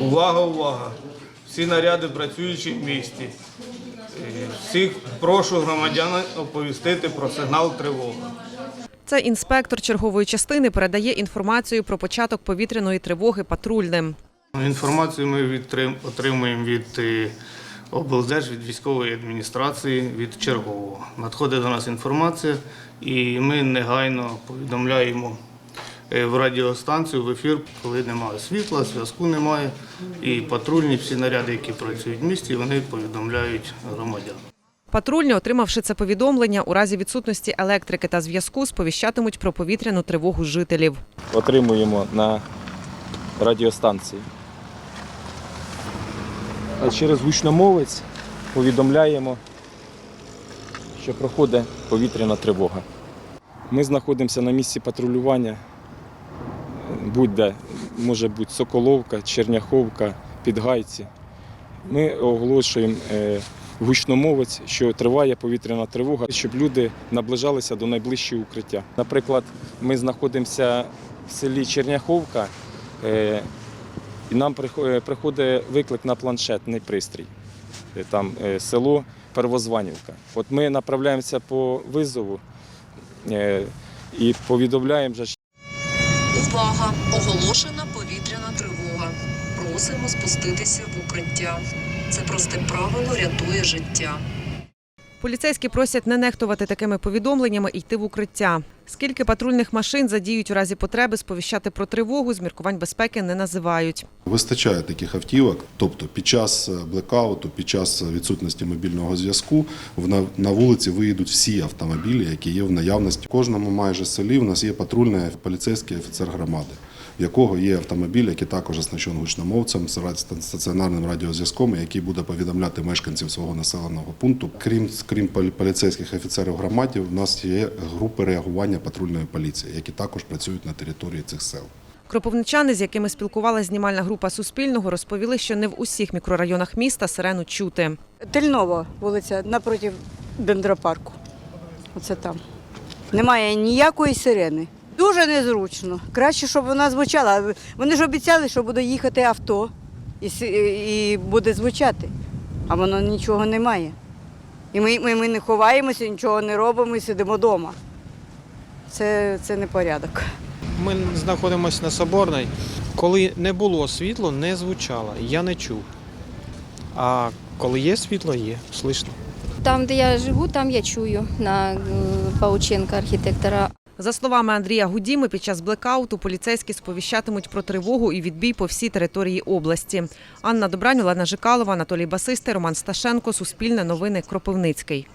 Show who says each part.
Speaker 1: Увага, увага! Всі наряди працюючі в місті. Е, Всіх прошу громадян оповістити про сигнал тривоги.
Speaker 2: Це інспектор чергової частини передає інформацію про початок повітряної тривоги патрульним.
Speaker 1: Інформацію ми отримуємо від е, облдерж, від військової адміністрації, від чергового. Надходить до нас інформація, і ми негайно повідомляємо в радіостанцію в ефір, коли немає світла, зв'язку немає. І патрульні всі наряди, які працюють в місті, вони повідомляють громадян.
Speaker 2: Патрульні, отримавши це повідомлення, у разі відсутності електрики та зв'язку, сповіщатимуть про повітряну тривогу жителів.
Speaker 3: отримуємо на радіостанції. А через гучномовець повідомляємо, що проходить повітряна тривога. Ми знаходимося на місці патрулювання, будь-де, може бути Соколовка, Черняховка, Підгайці. Ми оголошуємо е, гучномовець, що триває повітряна тривога, щоб люди наближалися до найближчого укриття. Наприклад, ми знаходимося в селі Черняховка, е, і нам е, приходить виклик на планшетний пристрій. Там село Первозванівка. От ми направляємося по визову і повідомляємо,
Speaker 4: Увага! Оголошена повітряна тривога. Просимо спуститися в укриття. Це просте правило рятує життя.
Speaker 2: Поліцейські просять не нехтувати такими повідомленнями і йти в укриття. Скільки патрульних машин задіють у разі потреби сповіщати про тривогу, з міркувань безпеки не називають.
Speaker 5: Вистачає таких автівок, тобто під час блекауту, під час відсутності мобільного зв'язку на- вулиці виїдуть всі автомобілі, які є в наявності. В кожному майже селі в нас є патрульний поліцейський офіцер громади, якого є автомобіль, який також оснащений гучномовцем з стаціонарним радіозв'язком, який буде повідомляти мешканців свого населеного пункту. Крім крім поліцейських офіцерів громаді, в нас є групи реагування патрульної поліції, які також працюють на території цих сел.
Speaker 2: Кропивничани, з якими спілкувалася знімальна група Суспільного, розповіли, що не в усіх мікрорайонах міста сирену чути.
Speaker 6: Тельнова вулиця напроти дендропарку. Оце там. Немає ніякої сирени. Дуже незручно. Краще, щоб вона звучала. Вони ж обіцяли, що буде їхати авто і, і буде звучати, а воно нічого немає. І ми, ми, ми не ховаємося, нічого не робимо і сидимо вдома. Це, це не порядок.
Speaker 7: Ми знаходимося на Соборній. Коли не було світло, не звучало. Я не чув. А коли є світло, є, слышно.
Speaker 8: Там, де я живу, там я чую на е, Паученка архітектора.
Speaker 2: За словами Андрія Гудіми, під час блекауту поліцейські сповіщатимуть про тривогу і відбій по всій території області. Анна Добрань, Олена Жикалова, Анатолій Басистий, Роман Сташенко, Суспільне новини, Кропивницький.